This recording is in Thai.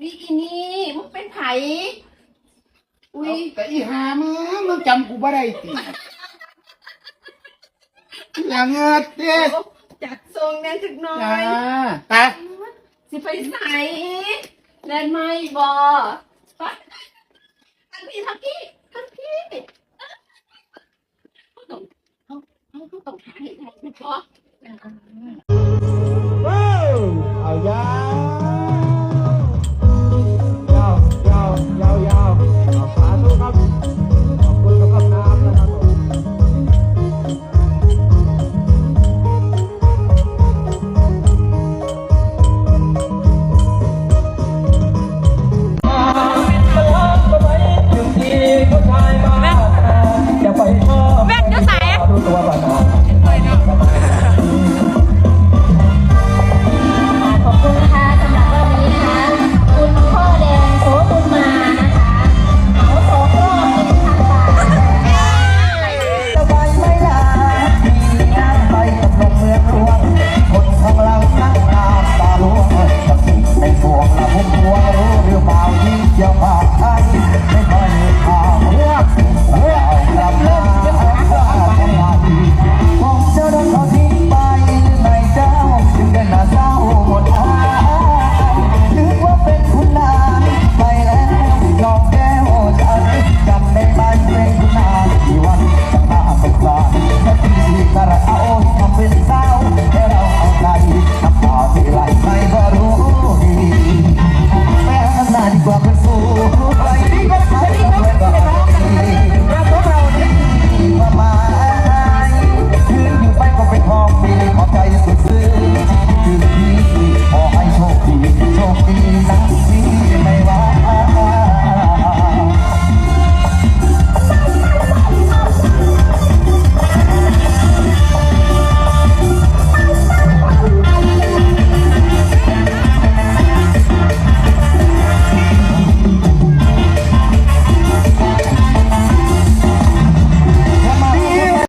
อุ้ยอีนี่มึงเป็นไผอุ้ยแต่อีหามึงมึงจำกูบ่ได้ติอย่างเงี้ยเต้จัดทรงแน่จักหน่อจ้ายตาสิไปใส่แลนไม่บอไปทักพี่ทักพี่ทักพี่เขาต้องเขาเขาต้องหาให้ได้ไม่พอ